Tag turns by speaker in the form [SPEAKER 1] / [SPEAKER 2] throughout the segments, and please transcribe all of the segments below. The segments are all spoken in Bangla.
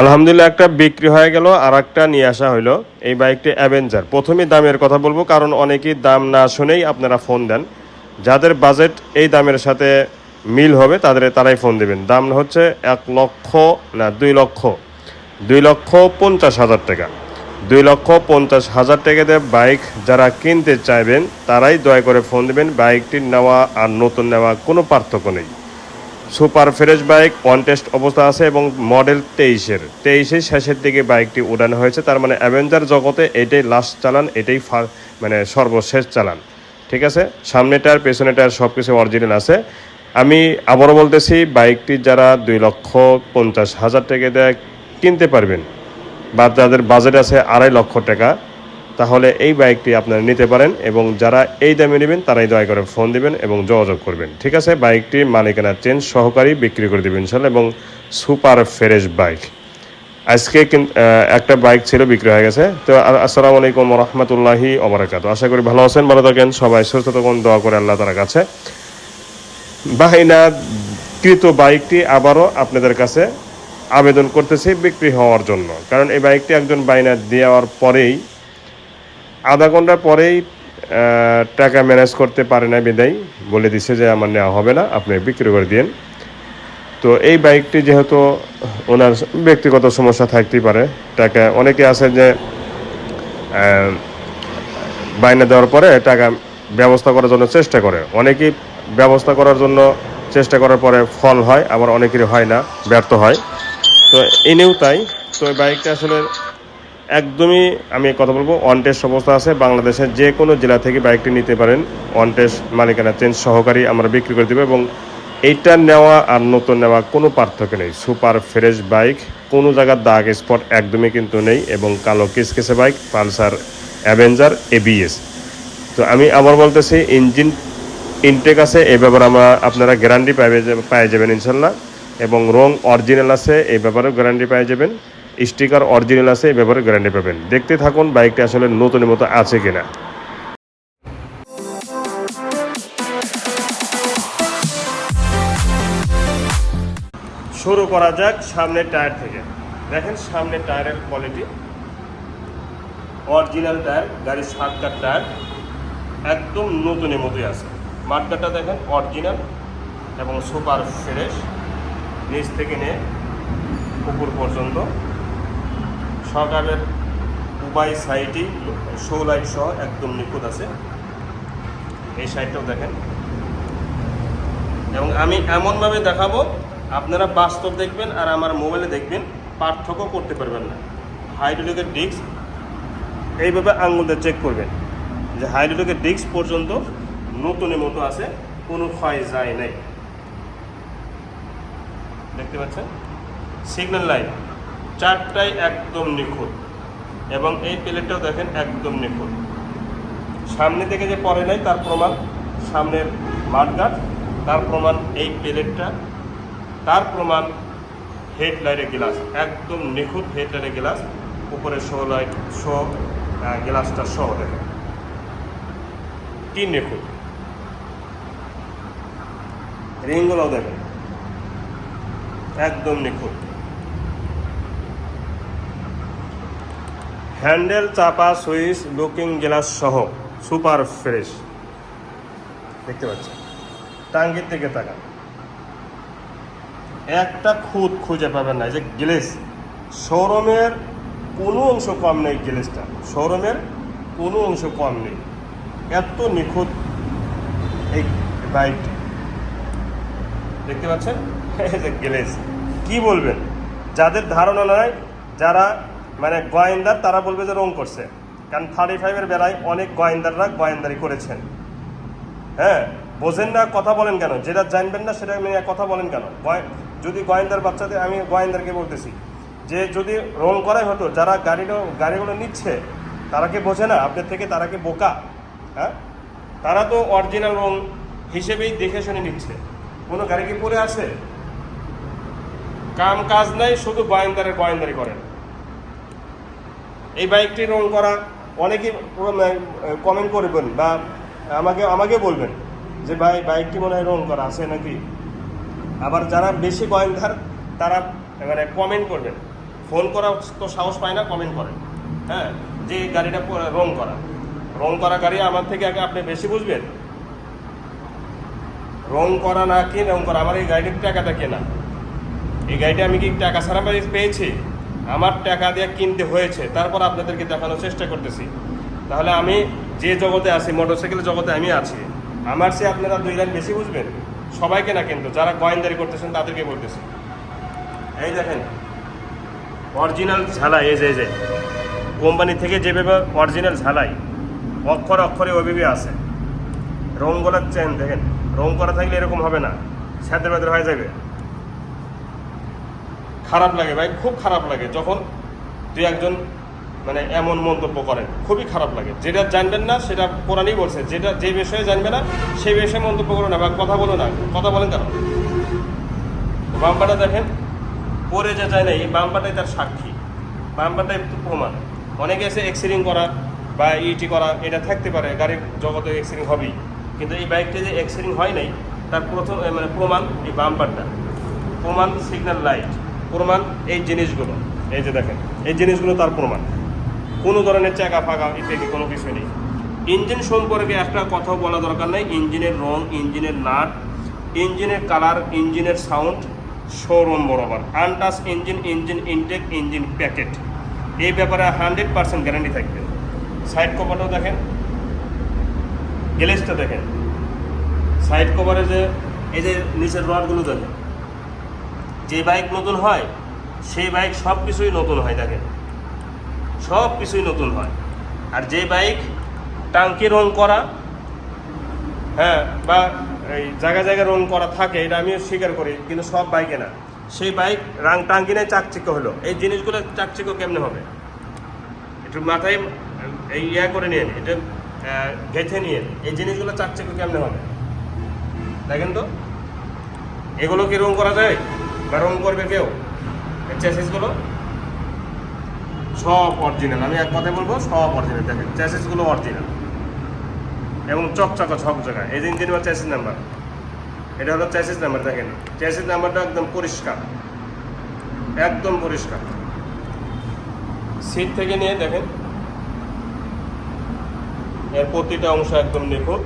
[SPEAKER 1] আলহামদুলিল্লাহ, একটা বিক্রি হয়ে গেল আর একটা নিয়ে আসা হলো এই বাইকটি অ্যাভেঞ্জার প্রথমে দামের কথা বলব, কারণ অনেকেই দাম না শুনেই আপনারা ফোন দেন। যাদের বাজেট এই দামের সাথে মিল হবে, তাদের তারাই ফোন দেবেন। দাম হচ্ছে এক লক্ষ, না, দুই লক্ষ। দুই লক্ষ পঞ্চাশ হাজার টাকা। দুই লক্ষ পঞ্চাশ হাজার টাকা দিয়ে বাইক যারা কিনতে চাইবেন, তারাই দয়া করে ফোন দেবেন। বাইকটি নেওয়া আর নতুন নেওয়া কোনো পার্থক্য নেই। Super fresh bike, one test অবস্থা আছে এবং মডেল তেইশের। তেইশের শেষের দিকে বাইকটি উড়ানো হয়েছে, তার মানে অ্যাভেঞ্জার জগতে এটাই লাস্ট চালান, এটাই মানে সর্বশেষ চালান। ঠিক আছে? সামনে টায়ার পেছনে টায়ার সব কিছু অরিজিনাল আছে। আমি আবারও বলতেছি, বাইকটি যারা দুই লক্ষ পঞ্চাশ হাজার টাকা দেয় কিনতে পারবেন বা যাদের বাজেট আছে আড়াই লক্ষ টাকা তাহলে এই বাইকটি আপনারা নিতে পারেন এবং যারা এই দামে নেবেন তারাই দয়া করে ফোন দিবেন এবং যোগাযোগ করবেন। ঠিক আছে? বাইকটি মালিকানা চেঞ্জ সহকারী বিক্রি করে দেবেন ইনশাল্লাহ এবং সুপার ফ্রেশ বাইক আজকে একটা বাইক ছিল, বিক্রি হয়ে গেছে। তো আসসালামু আলাইকুম রহমতুল্লাহি অবরাকাত আশা করি ভালো আছেন, ভালো থাকেন। সবাই সুস্থ থাকুন, দোয়া করে আল্লাহ তার কাছে। বাহিনা কৃত বাইকটি আবারও আপনাদের কাছে আবেদন করতেছি বিক্রি হওয়ার জন্য। কারণ এই বাইকটি একজন বাইনা দেওয়ার পরেই আধা ঘণ্টা পরেই টাকা ম্যানেজ করতে পারে না বিদায়, বলে দিছে যে আমার নেওয়া হবে না, আপনি বিক্রি করে দিন তো এই বাইকটি যেহেতু ওনার ব্যক্তিগত সমস্যা থাকতেই পারে, টাকা অনেকে আছে যে বাইনা দেওয়ার পরে টাকা ব্যবস্থা করার জন্য চেষ্টা করে। অনেকেই ব্যবস্থা করার জন্য চেষ্টা করার পরে ফল হয়, আবার অনেকেরই হয় না, ব্যর্থ হয়। তো এনেও তাই। তো বাইকটা আসলে একদমই আমি কথা বলব অন টেস্ট অবস্থা আছে, বাংলাদেশের যে কোনো জেলা থেকে বাইকটি নিতে পারেন। অন টেস্ট মালিকানা চেঞ্জ সহকারী আমরা বিক্রি করে দেবো এবং এইটা নেওয়া আর নতুন নেওয়া কোনো পার্থক্য নেই। সুপার ফ্রেশ বাইক কোনো জায়গার দাগ স্পট একদমই কিন্তু নেই এবং কালো কিসকেসে বাইক পালসার অ্যাভেঞ্জার এবিএস তো আমি আবার বলতেছি ইঞ্জিন ইনটেক আছে, এই ব্যাপারে আমরা আপনারা গ্যারান্টি পাইবে পেয়ে যাবেন ইনশাল্লাহ এবং রং অরিজিনাল আছে, এই ব্যাপারেও গ্যারান্টি পেয়ে যাবেন। স্টিকার অরিজিনাল আছে এই ব্যাপারে গ্যারান্টি পাবেন। দেখতে থাকুন বাইকটা আসলে নতুনের মতো আছে কিনা। শুরু করা যাক সামনের টায়ার থেকে। দেখেন সামনের টায়ারের কোয়ালিটি অরিজিনাল টায়ার, গাড়ির সাতকার টায়ার, একদম নতুনের মতোই আছে। মার্কাটা দেখেন অরিজিনাল এবং সুপার ফ্রেশ নিচ থেকে নিয়ে পুকুর পর্যন্ত। সকালের উভয় সাইডই শো লাইট সহ একদম নিখুঁত আছে। এই সাইডটাও দেখেন। এবং আমি এমনভাবে দেখাবো, আপনারা বাস্তব দেখবেন আর আমার মোবাইলে দেখবেন পার্থক্য করতে পারবেন না। হাইড্রোলিকের ডিস্ক, এইভাবে আঙুল দিয়ে চেক করবেন। যে হাইড্রোলিকের ডিস্ক পর্যন্ত নতুনের মতো আছে, কোনো ক্ষয় যায় নাই। দেখতে পাচ্ছেন? সিগন্যাল লাইট চারটাই একদম নিখুঁত। এবং এই প্লেটটাও দেখেন একদম নিখুঁত। সামনে থেকে যে পরে নাই, তার প্রমাণ সামনের মাঠগাট, তার প্রমাণ এই প্লেটটা, তার প্রমাণ হেডলাইটের গ্লাস, একদম নিখুঁত হেডলাইটের গ্লাস, উপরে শো লাইট, শো গ্লাসটা সহ দেখেন। কি নিখুঁত। রিংগুলোও দেখেন, একদম নিখুঁত। হ্যান্ডেল, চাপা, সুইচ, লুকিং গ্লাস সহ সুপার ফ্রেশ। দেখতে পাচ্ছেন? টাঙ্গির থেকে তাকান। একটা খুঁত খুঁজে পাবেন না যে গ্লেস। শোরুমের কোনো অংশ কম নেই গ্লেসটা। শোরুমের কোনো অংশ কম নেই। এত নিখুঁত এই বাইকটি দেখতে পাচ্ছেন? যে গ্লেস। কি বলবেন? যাদের ধারণা নয় যারা মানে গোয়েন্দার তারা বলবে যে রং করছে। কারণ থার্টি ফাইভের বেলায় অনেক গোয়েন্দাররা গোয়েন্দারি করেছেন। হ্যাঁ বোঝেন না, কথা বলেন কেন? যেটা জানবেন না, সেটা নিয়ে কথা বলেন কেন? যদি গোয়েন্দার বাচ্চাদের আমি গোয়েন্দারকে বলতেছি, যে যদি রং করাই হতো, যারা গাড়িগুলো গাড়িগুলো নিচ্ছে, তারা কি বোঝে না? আপনার থেকে তারা কি বোকা? হ্যাঁ? তারা তো অরিজিনাল রং হিসেবেই দেখে শুনে নিচ্ছে। কোনো গাড়ি কি পরে আছে? কাম কাজ নাই, শুধু গোয়েন্দারের গোয়েন্দারি করেন। এই বাইকটি রং করা, অনেকেই কমেন্ট করবেন বা আমাকে আমাকে বলবেন যে ভাই বাইকটি মনে হয় রং করা আছে নাকি? আবার যারা বেশি গোয়েন্দার তারা মানে কমেন্ট করবেন। ফোন করা তো সাহস পায় না কমেন্ট করেন হ্যাঁ যে গাড়িটা রং করা। রং করা গাড়ি আমার থেকে আগে আপনি বেশি বুঝবেন। রং করা না কি রং করা। আমার এই গাড়ির টাকাটা কেনা। এই গাড়িটা আমি কি টাকা ছাড়া পেয়েছি? আমার টাকা দিয়ে কিনতে হয়েছে, তারপর আপনাদেরকে দেখানোর চেষ্টা করতেছি। তাহলে আমি যে জগতে আছি, মোটরসাইকেলের জগতে আমি আছি, আমার সে আপনারা দুই লাইন বেশি বুঝবেন? সবাইকে না কিন্তু, যারা গোয়েন্দারি করতেছেন তাদেরকে বলতেছি। এই দেখেন অরিজিনাল ঝালাই, এই যে যে, কোম্পানি থেকে যেভাবে অরিজিনাল ঝালাই, অক্ষরে অক্ষরে ওইভাবে আছে। রঙগুলোর চেন দেখেন, রং করা থাকলে এরকম হবে না স্যাদের ভেতর হয়ে যাবে। খারাপ লাগে ভাই, খুব খারাপ লাগে যখন দুই একজন মানে এমন মন্তব্য করেন, খুবই খারাপ লাগে। যেটা জানবেন না, সেটা কোরআনই বলছে। যেটা, যে বিষয়ে জানবে না সেই বিষয়ে মন্তব্য করো না বা কথা বলো না। কথা বলেন কেন? বাম্পাটা দেখেন পরে যে যায় না, এই বাম্পাটাই তার সাক্ষী। বাম্পাটাই প্রমাণ। অনেকে এসে এক্সিডিং করা বা ইটি করা, এটা থাকতে পারে, গাড়ির জগতে এক্সিডিং হবেই। কিন্তু এই বাইকটা যে এক্সিডিং হয় নাই, তার প্রথম মানে প্রমাণ এই বাম্পারটা প্রমাণ সিগন্যাল লাইট প্রমাণ এই জিনিসগুলো। এই যে দেখেন, এই জিনিসগুলো তার প্রমাণ। কোনো ধরনের চাকা ফাঁকা ইত্যাদি কোনো কিছু নেই। ইঞ্জিন সম্পর্কে একটা কথাও বলা দরকার নেই। ইঞ্জিনের রং, ইঞ্জিনের নাট, ইঞ্জিনের কালার, ইঞ্জিনের সাউন্ড, শোরুম বরাবর। আনটাস engine engine intake, engine packet. এই ব্যাপারে হান্ড্রেড পার্সেন্ট গ্যারান্টি থাকবে। সাইড কভারটাও দেখেন। গ্যালেজটা দেখেন। সাইড কভারে যে, এই যে নিচের রডগুলো দেখেন। যে বাইক নতুন হয়, সেই বাইক সব কিছুই নতুন হয়, দেখেন। সব কিছুই নতুন হয়। আর যে বাইক টাঙ্কি রং করা হ্যাঁ বা এই জায়গা জায়গায় রং করা থাকে, এটা আমিও স্বীকার করি, কিন্তু সব বাইকে না। সেই বাইক রাং টাঙ্কি নেই চাকচিক্য হলো। এই জিনিসগুলো চাকচিক্য কেমনে হবে? একটু মাথায়, এই ইয়া করে নিয়ে এটা গেঁথে নিয়ে এই জিনিসগুলো চাকচিক্য কেমনে হবে? দেখেন তো? এগুলো কি রং করা যায়? রং করবে কেউ? চ্যাসিসগুলো সব অরিজিনাল আমি এক কথায় বলব, সব অরিজিনাল দেখেন চ্যাসেসগুলো অরিজিনাল এবং চকচকা জায়গায় এই ইঞ্জিন বা চ্যাসিস নাম্বার এটা হলো চ্যাসিস নাম্বার দেখেন। চ্যাসিস নাম্বারটা একদম পরিষ্কার। একদম পরিষ্কার। সিট থেকে নিয়ে দেখেন। এর প্রতিটা অংশ একদম নিখুঁত।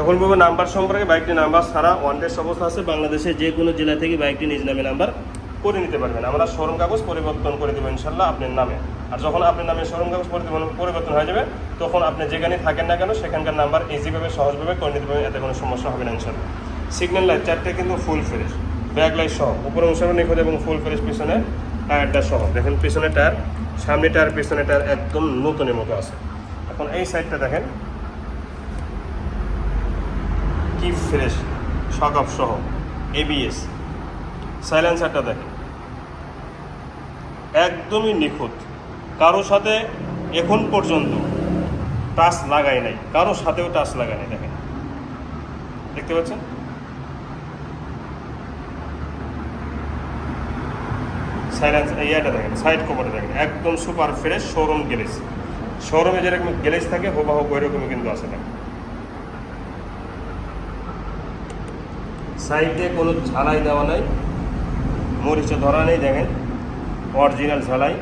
[SPEAKER 1] এখন বলব নাম্বার সম্পর্কে বাইকটি নাম্বার ছাড়া ওয়ান টেস্ট অবস্থা আছে। বাংলাদেশের যে কোনো জেলা থেকে বাইকটি নিজ নামে নাম্বার করে নিতে পারবেন। আমরা শোরুম কাগজ পরিবর্তন করে দেবো ইনশাল্লাহ আপনার নামে। আর যখন আপনার নামে শোরুম কাগজ পরিবর্তন- হয়ে যাবে, তখন আপনি যেখানে থাকেন না কেন, সেখানকার নাম্বার ইজিভাবে সহজভাবে করে নিতে পারবেন, এতে কোনো সমস্যা হবে না ইনশাল্লাহ। সিগন্যাল লাইট চারটে কিন্তু ফুল ফ্রেশ ব্যাক লাইট সহ। উপরে অংশেরও নিখুঁত এবং ফুল ফ্রেশ পিছনে টায়ারটা সহ। দেখেন পিছনে টায়ার সামনে টায়ার পিছনে টায়ার একদম নতুনের মতো আছে। এখন এই সাইডটা দেখেন। কি ফ্রেশ শকআপ সহ এবিএস সাইলেন্সারটা দেখেন। একদমই নিখুঁত। কারোর সাথে এখন পর্যন্ত টাচ লাগাই নাই। কারোর সাথেও টাচ লাগাই নাই, দেখেন। দেখতে পাচ্ছেন? সাইলেন্স ইয়াটা দেখেন সাইড কভারটা দেখেন। একদম সুপার ফ্রেশ শোরুম গ্যালেজ শোরুমে যেরকম গ্যালেজ থাকে, হুবাহু ওই রকমই কিন্তু আছে, দেখেন। সাইডে কোনো ঝালাই দেওয়া নাই। মরিচে ধরা নেই, দেখেন। অরিজিনাল ঝালাই।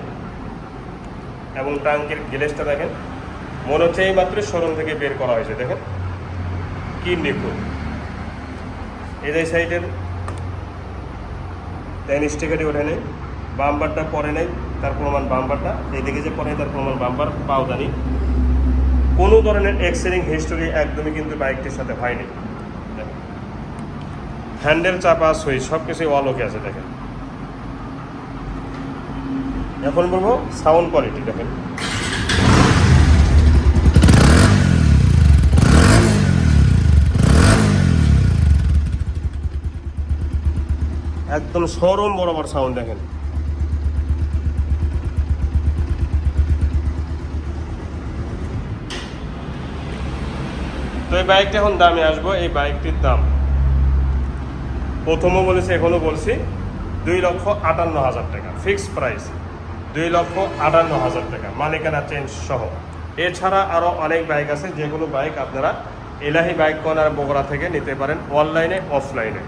[SPEAKER 1] এবং টাঙ্কের গ্যালেজটা দেখেন। মনে হচ্ছে এই মাত্র শোরুম থেকে বের করা হয়েছে, দেখেন। কি নিখুঁত। যে সাইডের স্টিকারই ওঠে নেই বাম্বারটা পরে নেই, তার প্রমাণ বাম্বারটা এইদিকে যে পরে তার প্রমাণ বাম্বার পাওদানি কোনো ধরনের এক্সিডিং হিস্টোরি একদমই কিন্তু বাইকটির সাথে হয়নি। হ্যান্ডেল চাপা সুইচ সব কিছুই অলোকে আছে, দেখেন। এখন বলব সাউন্ড কোয়ালিটি দেখেন। একদম সরম বরাবর সাউন্ড দেখেন। তো এই বাইকটা এখন দামে আসব, এই বাইকটির দাম। প্রথমও বলেছি, এখনও বলছি, দুই লক্ষ আটান্ন হাজার টাকা ফিক্সড প্রাইস দুই লক্ষ আটান্ন হাজার টাকা, মালিকানা চেঞ্জ সহ। এছাড়া আরও অনেক বাইক আছে, যেগুলো বাইক আপনারা এলাহি বাইক কর্নার বগুড়া থেকে নিতে পারেন অনলাইনে অফলাইনে